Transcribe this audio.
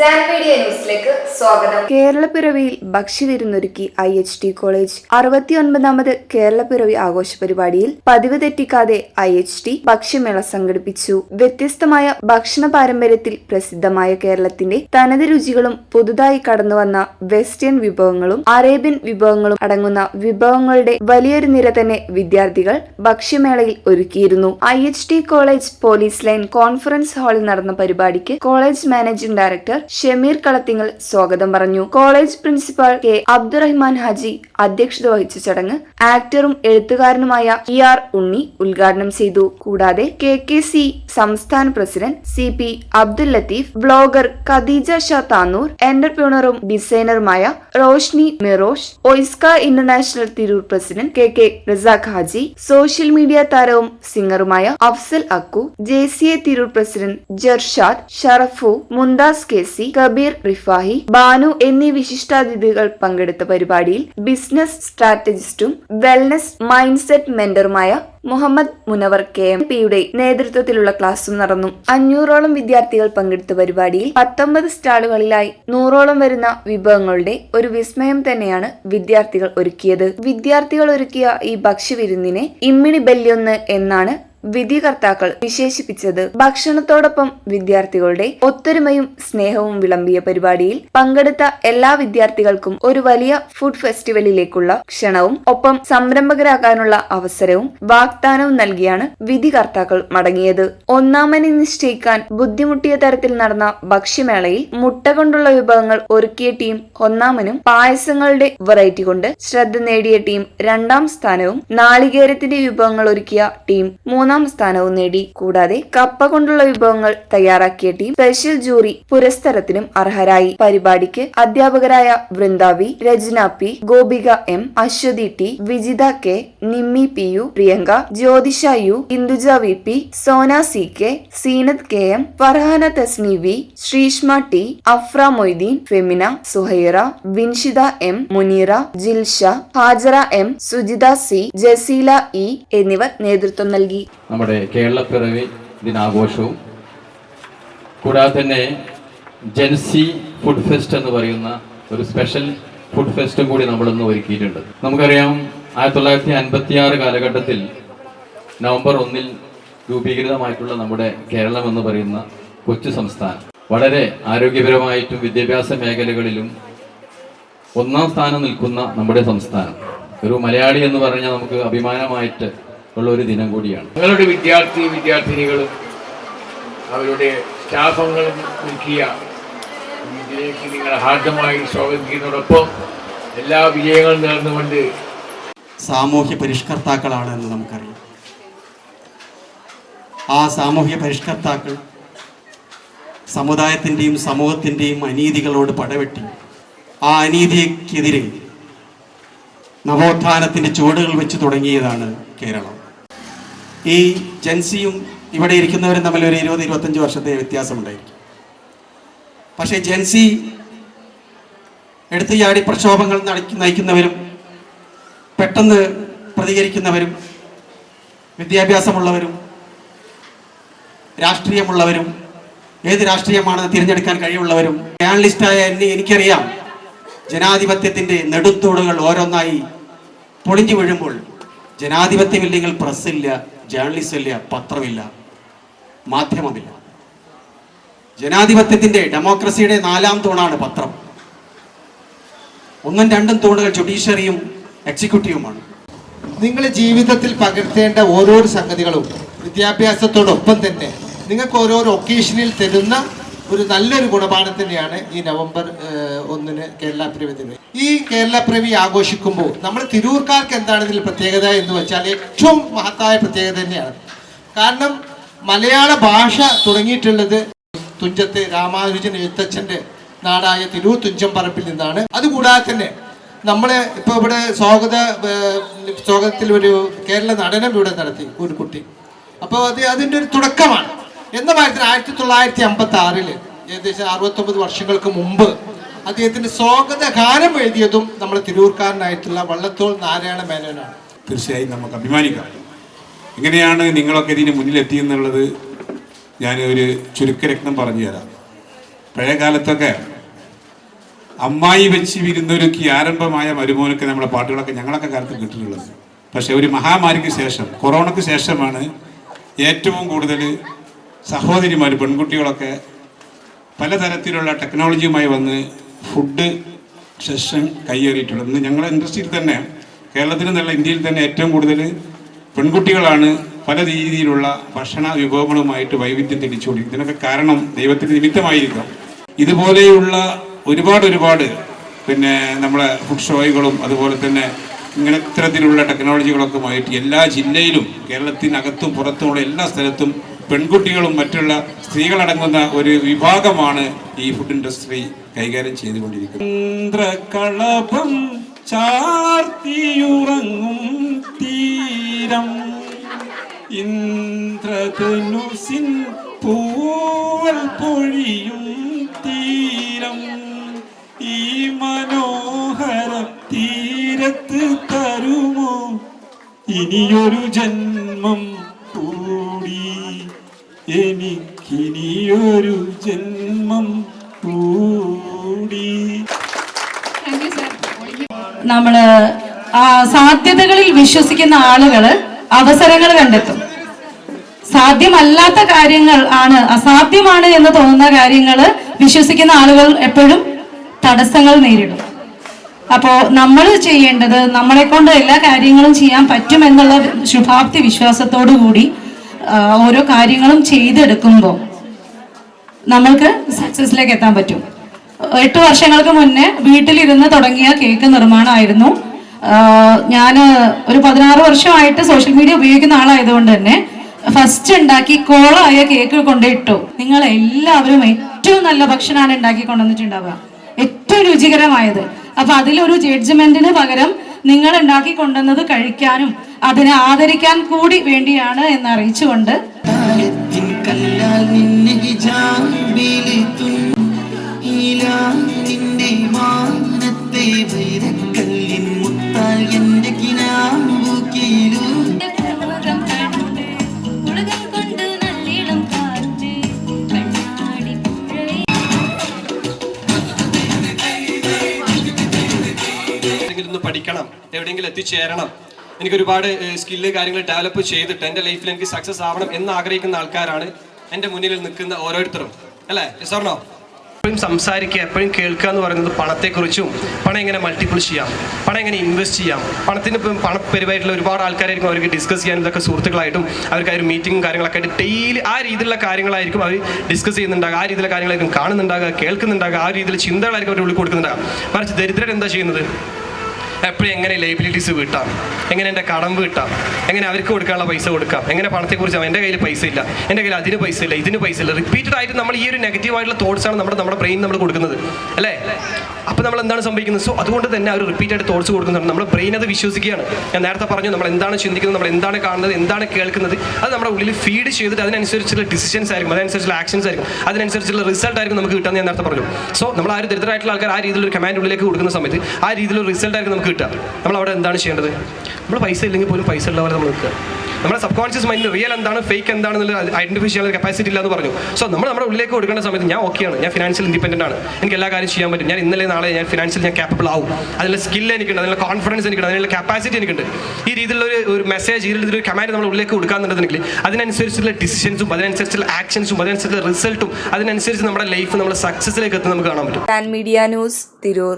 ന്യൂസിലേക്ക് സ്വാഗതം. കേരളപ്പിറവിയിൽ ഭക്ഷ്യവിരുന്നൊരുക്കി ഐ എച്ച് ടി കോളേജ് അറുപത്തിയൊൻപതാമത് കേരളപ്പിറവി ആഘോഷ പരിപാടിയിൽ പതിവ് തെറ്റിക്കാതെ ഐ എച്ച് ടി ഭക്ഷ്യമേള സംഘടിപ്പിച്ചു. വ്യത്യസ്തമായ ഭക്ഷണ പാരമ്പര്യത്തിൽ പ്രസിദ്ധമായ കേരളത്തിന്റെ തനത് രുചികളും പുതുതായി കടന്നുവന്ന വെസ്റ്റേൺ വിഭവങ്ങളും അറേബ്യൻ വിഭവങ്ങളും അടങ്ങുന്ന വിഭവങ്ങളുടെ വലിയൊരു നിര തന്നെ വിദ്യാർത്ഥികൾ ഭക്ഷ്യമേളയിൽ ഒരുക്കിയിരുന്നു. I H T college police line conference ഹാളിൽ നടന്ന പരിപാടിക്ക് college managing director Shameer Kalathingal സ്വാഗതം പറഞ്ഞു. College principal K Abdurahman Haji അധ്യക്ഷത വഹിച്ച ചടങ്ങ് ആക്ടറും എഴുത്തുകാരനുമായ ഇ ആർ ഉണ്ണി ഉദ്ഘാടനം ചെയ്തു. കൂടാതെ കെ കെ സി സംസ്ഥാന president C P Abdul Latheef blogger Khadeeja Sha Tanur എന്റർപ്രണറും ഡിസൈനറുമായ Roshni Mirosh OISCA international Tirur president K K Razak Haji social media താരവും സിംഗറുമായ Afsal Akku J C A Tirur president Jarshad Sharafu Mumtaz K C Kabeer Rifahi Banu എന്നീ വിശിഷ്ടാതിഥികൾ പങ്കെടുത്ത പരിപാടിയിൽ business സ്ട്രാറ്റജിസ്റ്റും wellness mind set മെന്ററുമായ Muhammad Munavar K M പിയുടെ നേതൃത്വത്തിലുള്ള ക്ലാസും നടന്നു. അഞ്ഞൂറോളം വിദ്യാർത്ഥികൾ പങ്കെടുത്ത പരിപാടിയിൽ പത്തൊമ്പത് സ്റ്റാളുകളിലായി നൂറോളം വരുന്ന വിഭവങ്ങളുടെ ഒരു വിസ്മയം തന്നെയാണ് വിദ്യാർത്ഥികൾ ഒരുക്കിയത്. വിദ്യാർത്ഥികൾ ഒരുക്കിയ ഈ ഭക്ഷ്യവിരുന്നിനെ ഇമ്മിണി ബല്യൊന്ന് എന്നാണ് വിധികർത്താക്കൾ വിശേഷിപ്പിച്ചത് ഭക്ഷണത്തോടൊപ്പം വിദ്യാർത്ഥികളുടെ ഒത്തൊരുമയും സ്നേഹവും വിളമ്പിയ പരിപാടിയിൽ പങ്കെടുത്ത എല്ലാ വിദ്യാർത്ഥികൾക്കും ഒരു വലിയ ഫുഡ് ഫെസ്റ്റിവലിലേക്കുള്ള ക്ഷണവും ഒപ്പം സംരംഭകരാകാനുള്ള അവസരവും വാഗ്ദാനവും നൽകിയാണ് വിധികർത്താക്കൾ മടങ്ങിയത്. ഒന്നാമനെ നിശ്ചയിക്കാൻ ബുദ്ധിമുട്ടിയ തരത്തിൽ നടന്ന ഭക്ഷ്യമേളയിൽ മുട്ട കൊണ്ടുള്ള വിഭവങ്ങൾ ഒരുക്കിയ ടീം ഒന്നാമനും പായസങ്ങളുടെ വെറൈറ്റി കൊണ്ട് ശ്രദ്ധ നേടിയ ടീം രണ്ടാം സ്ഥാനവും നാളികേരത്തിന്റെ വിഭവങ്ങൾ ഒരുക്കിയ ടീം മൂന്നാം സ്ഥാനവും നേടി. കൂടാതെ കപ്പ കൊണ്ടുള്ള വിഭവങ്ങൾ തയ്യാറാക്കിയ ടീം സ്പെഷ്യൽ ജൂറി പുരസ്കാരത്തിനും അർഹരായി. പരിപാടിക്ക് അധ്യാപകരായ Vrindavi Rachana P Gopika M Aswathi T Vijitha K Nimmi P U Priyanka Jyothisha U Induja V P Sona C K Seenath K M Farhana Thasni V Sreeshma T Afra Moideen Femina Suhaira Vinshitha M Muneera Jilsha Hajara M Sujitha C Jaseela E എന്നിവർ നേതൃത്വം നൽകി. നമ്മുടെ കേരളപ്പിറവി ദിനാഘോഷവും കൂടാതെ തന്നെ Jency food fest എന്ന് പറയുന്ന ഒരു special food ഫെസ്റ്റും കൂടി നമ്മളിന്ന് ഒരുക്കിയിട്ടുണ്ട്. നമുക്കറിയാം ആയിരത്തി തൊള്ളായിരത്തി അൻപത്തി ആറ് കാലഘട്ടത്തിൽ നവംബർ ഒന്നിൽ രൂപീകൃതമായിട്ടുള്ള നമ്മുടെ കേരളം എന്ന് പറയുന്ന കൊച്ചു സംസ്ഥാനം. വളരെ ആരോഗ്യപരമായിട്ടും വിദ്യാഭ്യാസ മേഖലകളിലും ഒന്നാം സ്ഥാനം നിൽക്കുന്ന നമ്മുടെ സംസ്ഥാനം. ഒരു മലയാളി എന്ന് പറഞ്ഞാൽ നമുക്ക് അഭിമാനമായിട്ട് ഉള്ള ഒരു ദിനം കൂടിയാണ്. ഞങ്ങളുടെ വിദ്യാർത്ഥി വിദ്യാർത്ഥിനികളും അവരുടെ സ്റ്റാഫുകളും നൽകിയ ഇതിലേക്ക് നിങ്ങൾ ഹാർദമായി സ്വാഗതം ചെയ്യുന്നതോടൊപ്പം എല്ലാ വിജയങ്ങളും നേർന്നുകൊണ്ട് സാമൂഹ്യ പരിഷ്കർത്താക്കളാണ് എന്ന് നമുക്കറിയാം. ആ സാമൂഹ്യ പരിഷ്കർത്താക്കൾ സമുദായത്തിന്റെയും സമൂഹത്തിന്റെയും അനീതികളോട് പടവെട്ടി ആ അനീതിക്കെതിരെ നവോത്ഥാനത്തിന്റെ ചുവടുകൾ വെച്ച് തുടങ്ങിയതാണ് കേരളം. ഈ ജൻസിയും ഇവിടെ ഇരിക്കുന്നവരും തമ്മിൽ ഒരു ഇരുപത് ഇരുപത്തഞ്ച് വർഷത്തെ വ്യത്യാസമുണ്ടായിരിക്കും. പക്ഷേ ജൻസി എടുത്തു ചാടി പ്രക്ഷോഭങ്ങൾ നയിക്കുന്ന- നയിക്കുന്നവരും പെട്ടെന്ന് പ്രതികരിക്കുന്നവരും വിദ്യാഭ്യാസമുള്ളവരും രാഷ്ട്രീയമുള്ളവരും ഏത് രാഷ്ട്രീയമാണെന്ന് തിരഞ്ഞെടുക്കാൻ കഴിവുള്ളവരും ജേർണലിസ്റ്റായ എന്നെ എനിക്കറിയാം. ജനാധിപത്യത്തിന്റെ നെടുത്തൂടുകൾ ഓരോന്നായി പൊളിഞ്ഞു വീഴുമ്പോൾ ജനാധിപത്യമില്ലെങ്കിൽ പ്രസ്സില്ല. ജേർണലിസം ഇല്ല പത്രമില്ല മാധ്യമമില്ല. ജനാധിപത്യത്തിന്റെ ഡെമോക്രസിയുടെ നാലാം തൂണാണ് പത്രം. ഒന്നും രണ്ടും തൂണുകൾ ജുഡീഷ്യറിയും എക്സിക്യൂട്ടീവുമാണ്. നിങ്ങൾ ജീവിതത്തിൽ പകർത്തേണ്ട ഓരോരോ സംഗതികളും വിദ്യാഭ്യാസത്തോടൊപ്പം തന്നെ നിങ്ങൾക്ക് ഓരോരോ ഒക്കേഷനിൽ തരുന്ന ഒരു നല്ലൊരു ഗുണപാഠം തന്നെയാണ് ഈ നവംബർ ഒന്നിന് കേരള പിറവി ദിനം ഈ കേരള പ്രവി ആഘോഷിക്കുമ്പോൾ നമ്മൾ തിരൂർക്കാർക്ക് എന്താണ് ഇതിൽ പ്രത്യേകത എന്ന് വെച്ചാൽ ഏറ്റവും മഹത്തായ പ്രത്യേകത തന്നെയാണ്. കാരണം മലയാള ഭാഷ തുടങ്ങിയിട്ടുള്ളത് തുഞ്ചത്ത് രാമാനുജൻ എഴുത്തച്ഛന്റെ നാടായ തിരൂർ തുഞ്ചം പറമ്പിൽ നിന്നാണ്. അതുകൂടാതെ തന്നെ നമ്മൾ ഇപ്പോൾ ഇവിടെ സ്വാഗത സ്വാഗതത്തിൽ ഒരു കേരള നടനം ഇവിടെ നടത്തി ഒരു കുട്ടി. അപ്പോൾ അത് അതിന്റെ ഒരു തുടക്കമാണ്. എന്ന കാര്യത്തിൽ ആയിരത്തി തൊള്ളായിരത്തി അമ്പത്തി ആറിൽ ഏകദേശം അറുപത്തൊമ്പത് വർഷങ്ങൾക്ക് മുമ്പ് അദ്ദേഹത്തിന്റെ സ്വാഗത ഗാനം എഴുതിയതും നമ്മുടെ തിരൂർക്കാരനായിട്ടുള്ള വള്ളത്തോൾ നാരായണ മേനോനാണ്. തീർച്ചയായും നമുക്ക് അഭിമാനിക്കാം. എങ്ങനെയാണ് നിങ്ങളൊക്കെ ഇതിന് മുന്നിലെത്തിയെന്നുള്ളത് ഞാൻ ഒരു ചുരുക്കരത്നം പറഞ്ഞു തരാം. പഴയ കാലത്തൊക്കെ അമ്മായി വെച്ച് വിരുന്നൊരുക്കി ആരംഭമായ മരുമോനൊക്കെ നമ്മുടെ പാട്ടുകളൊക്കെ ഞങ്ങളൊക്കെ കാലത്ത് കിട്ടിയിട്ടുള്ളത് പക്ഷെ ഒരു മഹാമാരിക്ക് ശേഷം കൊറോണയ്ക്ക് ശേഷമാണ് ഏറ്റവും കൂടുതൽ സഹോദരിമാർ പെൺകുട്ടികളൊക്കെ പലതരത്തിലുള്ള ടെക്നോളജിയുമായി വന്ന് ഫുഡ് സെഷൻ കയ്യേറിയിട്ടുള്ളത് ഇന്ന് ഞങ്ങളുടെ ഇൻഡസ്ട്രിയിൽ തന്നെ കേരളത്തിൽ നിന്നുള്ള ഇന്ത്യയിൽ തന്നെ ഏറ്റവും കൂടുതൽ പെൺകുട്ടികളാണ് പല രീതിയിലുള്ള ഭക്ഷണ വിഭവങ്ങളുമായിട്ട് വൈവിധ്യം തിരിച്ചുകൊണ്ടിരിക്കുന്നത് ഇതിനൊക്കെ കാരണം ദൈവത്തിന് നിമിത്തമായിരിക്കാം. ഇതുപോലെയുള്ള ഒരുപാട് ഒരുപാട് പിന്നെ നമ്മളെ ഫുഡ് ഷോയുകളും അതുപോലെ തന്നെ ഇങ്ങനെ ഇത്തരത്തിലുള്ള ടെക്നോളജികളൊക്കെ ആയിട്ട് എല്ലാ ജില്ലയിലും കേരളത്തിനകത്തും പുറത്തുമുള്ള എല്ലാ സ്ഥലത്തും പെൺകുട്ടികളും മറ്റുള്ള സ്ത്രീകളടങ്ങുന്ന ഒരു വിഭാഗമാണ് ഈ ഫുഡ് ഇൻഡസ്ട്രി കൈകാര്യം ചെയ്തുകൊണ്ടിരിക്കുന്നത്. ചാർത്തിയുറങ്ങും തീരം. ഇന്ദ്രധനുസിൻ പൂവൽ പൊഴിയും തീരം. ഈ മനോഹര തീരത്ത് തരുമോ? ഇനിയൊരു ജന്മം എനിക്കിനിയൊരു ജന്മം കൂടി. നമ്മൾ ആ സാധ്യതകളിൽ വിശ്വസിക്കുന്ന ആളുകൾ അവസരങ്ങൾ കണ്ടെത്തും. സാധ്യമല്ലാത്ത കാര്യങ്ങൾ ആണ് അസാധ്യമാണ് എന്ന് തോന്നുന്ന കാര്യങ്ങൾ വിശ്വസിക്കുന്ന ആളുകൾ എപ്പോഴും തടസ്സങ്ങൾ നേരിടും. അപ്പോൾ നമ്മൾ ചെയ്യേണ്ടത് നമ്മളെ കൊണ്ട് എല്ലാ കാര്യങ്ങളും ചെയ്യാൻ പറ്റുമെന്നുള്ള ശുഭാപ്തി വിശ്വാസത്തോടു കൂടി ഓരോ കാര്യങ്ങളും ചെയ്തെടുക്കുമ്പോൾ നമ്മൾക്ക് സക്സസിലേക്ക് എത്താൻ പറ്റും. എട്ട് വർഷങ്ങൾക്ക് മുന്നേ വീട്ടിലിരുന്ന് തുടങ്ങിയ കേക്ക് നിർമ്മാണമായിരുന്നു. ഞാൻ ഒരു പതിനാറ് വർഷമായിട്ട് സോഷ്യൽ മീഡിയ ഉപയോഗിക്കുന്ന ആളായതുകൊണ്ട് തന്നെ ഫസ്റ്റ് ഉണ്ടാക്കി കോളായ കേക്ക് കൊണ്ടിട്ടു നിങ്ങൾ എല്ലാവരും ഏറ്റവും നല്ല ഭക്ഷണമാണ് ഉണ്ടാക്കി കൊണ്ടുവന്നിട്ടുണ്ടാവുക. ഏറ്റവും രുചികരമായത്. അപ്പൊ അതിലൊരു ജഡ്ജ്മെന്റിന് പകരം നിങ്ങൾ ഉണ്ടാക്കി കൊണ്ടുവന്നത് കഴിക്കാനും അതിനെ ആദരിക്കാൻ കൂടി വേണ്ടിയാണ് എന്ന് അറിയിച്ചുകൊണ്ട് എത്തിച്ചേരണം. എനിക്ക് ഒരുപാട് സ്കില്ല് കാര്യങ്ങൾ ഡെവലപ്പ് ചെയ്തിട്ട് എന്റെ ലൈഫിൽ എനിക്ക് സക്സസ് ആവണം എന്ന് ആഗ്രഹിക്കുന്ന ആൾക്കാരാണ് എന്റെ മുന്നിൽ നിൽക്കുന്ന ഓരോരുത്തരും. അല്ലേ? സാറിനോ എപ്പോഴും സംസാരിക്കുക എപ്പോഴും കേൾക്കുക എന്ന് പറയുന്നത് പണത്തെക്കുറിച്ചും പണം എങ്ങനെ മൾട്ടിപ്പിൾ ചെയ്യാം പണം എങ്ങനെ ഇൻവെസ്റ്റ് ചെയ്യാം പണത്തിന് ഇപ്പം പണപ്പരിവായിട്ടുള്ള ഒരുപാട് ആൾക്കാരായിരിക്കും അവർക്ക് ഡിസ്കസ് ചെയ്യാൻ ഇതൊക്കെ സുഹൃത്തുക്കളായിട്ടും അവർക്ക് ആ ഒരു മീറ്റിംഗും കാര്യങ്ങളൊക്കെ ആയിട്ട് ഡെയിലി ആ രീതിയിലുള്ള കാര്യങ്ങളായിരിക്കും അവർ ഡിസ്കസ് ചെയ്യുന്നുണ്ടാകുക ആ രീതിയിലുള്ള കാര്യങ്ങളായിരിക്കും കാണുന്നുണ്ടാകുക കേൾക്കുന്നുണ്ടാകുക ആ രീതിയിൽ ചിന്തകളായിരിക്കും അവർ ഉള്ളിൽ കൊടുക്കുന്നുണ്ടാകുക. മറിച്ച് ദരിദ്രർ എന്താ ചെയ്യുന്നത്? എപ്പോഴും എങ്ങനെ ലൈബിലിറ്റീസ് വീട്ടാം? എങ്ങനെ എന്റെ കടം വീട്ടാം? എങ്ങനെ അവർക്ക് കൊടുക്കാനുള്ള പൈസ കൊടുക്കാം? എങ്ങനെ പണത്തെക്കുറിച്ച് എന്റെ കയ്യിൽ പൈസ ഇല്ല? എന്റെ കയ്യിൽ അതിന് പൈസ ഇല്ല ഇതിന് പൈസ ഇല്ല. റിപ്പീറ്റഡ് ആയിട്ട് നമ്മൾ ഈ ഒരു നെഗറ്റീവ് ആയിട്ടുള്ള തോട്ട്സാണ് നമ്മുടെ നമ്മുടെ ബ്രെയിൻ നമ്മൾ കൊടുക്കുന്നത്. അല്ലേ? അപ്പോൾ നമ്മൾ എന്താണ് സംഭവിക്കുന്നത്? സോ അതുകൊണ്ട് തന്നെ ആ റിപ്പീറ്റഡ് തോട്ട്സ് കൊടുക്കുന്നുണ്ട്. നമ്മുടെ ബ്രെയിൻ അത് വിശ്വസിക്കുകയാണ്. ഞാൻ നേരത്തെ പറഞ്ഞു നമ്മൾ എന്താണ് ചിന്തിക്കുന്നത്? നമ്മൾ എന്താണ് കാണുന്നത്? എന്താണ് കേൾക്കുന്നത്? അത് നമ്മുടെ ഉള്ളിൽ ഫീഡ് ചെയ്തിട്ട് അതിനനുസരിച്ചുള്ള ഡിസിഷൻസ് ആയിരിക്കും. അതിനനുസരിച്ചുള്ള ആക്ഷൻസ് ആയിരിക്കും. അതിനനുസരിച്ചുള്ള റിസൾട്ട് ആയിരിക്കും നമുക്ക് കിട്ടുക ഞാൻ നേരത്തെ പറഞ്ഞു. സോ നമ്മൾ ആ ഒരു ദരിദ്രമായിട്ടുള്ള ആൾക്കാർ ആ രീതിയിലൊരു കമാൻഡ് ഉള്ളിലേക്ക് കൊടുക്കുന്ന സമയത്ത് ആ രീതിയിലൊരു റിസൾട്ട് ആയിരിക്കും നമുക്ക് കിട്ടുക. നമ്മൾ അവിടെ എന്താണ് ചെയ്യേണ്ടത്? നമ്മൾ പൈസ ഇല്ലെങ്കിൽ പോലും പൈസ ഉള്ള പോലെ നമ്മൾ നിൽക്കുക. നമ്മുടെ സബ് കോൺഷ്യസ് മൈൻഡ് റിയൽ എന്താണ് ഫേക്ക് എന്താണെന്നുള്ള ഐഡന്റിഫൈ ചെയ്യാനുള്ള കപ്പാസിറ്റി ഇല്ല എന്ന് പറഞ്ഞു. സോ നമ്മൾ നമ്മുടെ ഉള്ളിലേക്ക് കൊടുക്കേണ്ട സമയത്ത് ഞാൻ ഓക്കെയാണ് ഞാൻ ഫിനാൻഷ്യൽ ഇൻഡിപെൻഡന്റ് ആണ്. എനിക്ക് എല്ലാ കാര്യം ചെയ്യാൻ പറ്റും. ഞാൻ ഇന്നലെ നാളെ ഞാൻ ഫിനാൻഷ്യൽ ഞാൻ കാപ്പബിൾ ആവും. അതിനുള്ള സ്കിൽ എനിക്കുണ്ട്. അതിനുള്ള കോൺഫിഡൻസ് എനിക്കുണ്ട്. അതിനുള്ള കപ്പാസിറ്റി എനിക്കുണ്ട്. ഈ രീതിയിലുള്ള ഒരു ഒരു മെസ്സേജ് ഈ രീതിയിലൊരു കമാൻഡ് നമ്മൾ ഉള്ളിലേക്ക് കൊടുക്കാന്നുണ്ടെങ്കിൽ അതിനനുസരിച്ചുള്ള ഡിസിഷൻസും അതിനനുസരിച്ചുള്ള ആക്ഷൻസും അതിനനുസരിച്ചുള്ള റിസൾട്ടും അതിനനുസരിച്ച് നമ്മുടെ ലൈഫ് നമ്മുടെ സക്സസിലേക്ക് എത്തുന്ന നമുക്ക് കാണാൻ പറ്റും. Media news Tirur